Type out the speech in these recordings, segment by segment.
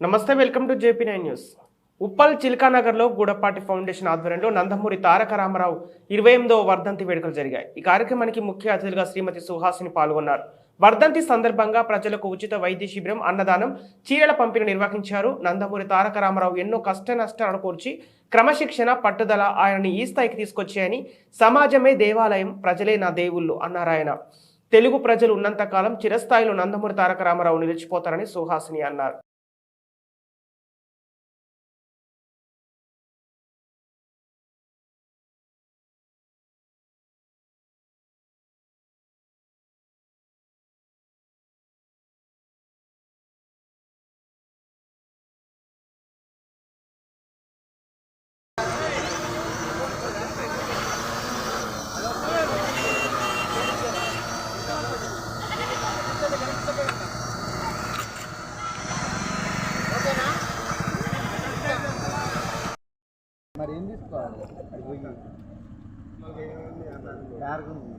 నమస్తే welcome to JP nine news. Uppal చిల్కానగర్లో Gudapati foundation ఆధ్వర్యంలో నందమూరి తారక రామారావు ఇరవై ఎనిమిదవ వర్ధంతి వేడుకలు జరిగాయి. ఈ కార్యక్రమానికి ముఖ్య అతిథులుగా శ్రీమతి సుహాసిని పాల్గొన్నారు. వర్ధంతి సందర్భంగా ప్రజలకు ఉచిత వైద్య శిబిరం అన్నదానం చీరల పంపిణీ నిర్వహించారు. నందమూరి తారక రామారావు ఎన్నో కష్ట నష్టాలను కూర్చి క్రమశిక్షణ పట్టుదల ఆయనని ఈ స్థాయికి తీసుకొచ్చాయని సమాజమే దేవాలయం ప్రజలే నా దేవుళ్ళు అన్నారు ఆయన. తెలుగు ప్రజలు ఉన్నంతకాలం చిరస్థాయిలో నందమూరి తారక రామారావు నిలిచిపోతారని సుహాసిని అన్నారు. తీసుకోవాలి అది పోయి కార్కు ఉంది.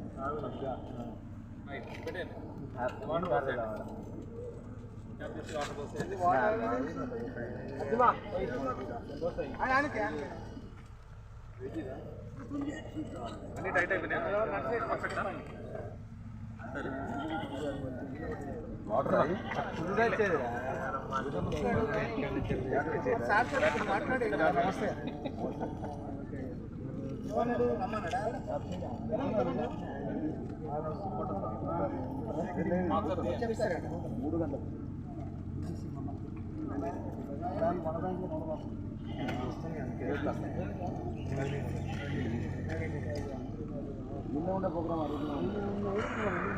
ఆ, మూడు గంటలు వాటర్ అది? ఫుల్గా ఇచ్చేదిరా.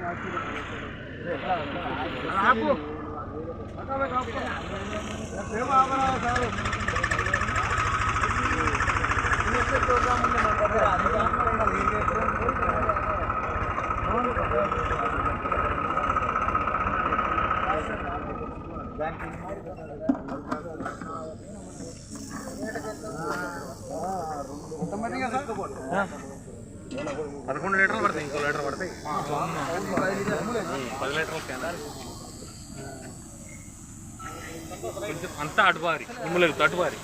నమస్తే మూడు గంటలు నిన్న ఉండే ప్రోగ్రామ్ పదకొండు లీటర్లు పడతాయి ఇంకో లీటర్ పడతాయి. పది లీటర్లు క్యాన్ కొంచెం అంతా అటుబారి నిమ్మలేదు అటుబారి.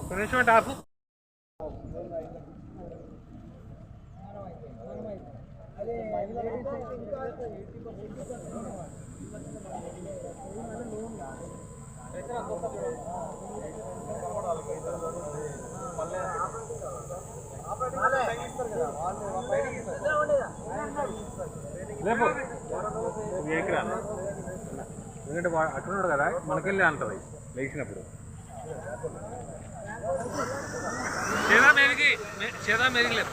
ఒక నిమిషం అంటే ఆపు. లేపు ఎక్కడా ఎందుకంటే అట్టున్నాడు కదా మనకెళ్ళి అంటది లేచినప్పుడు. చేదా మెరిగి చేదా మెరిగిలేదు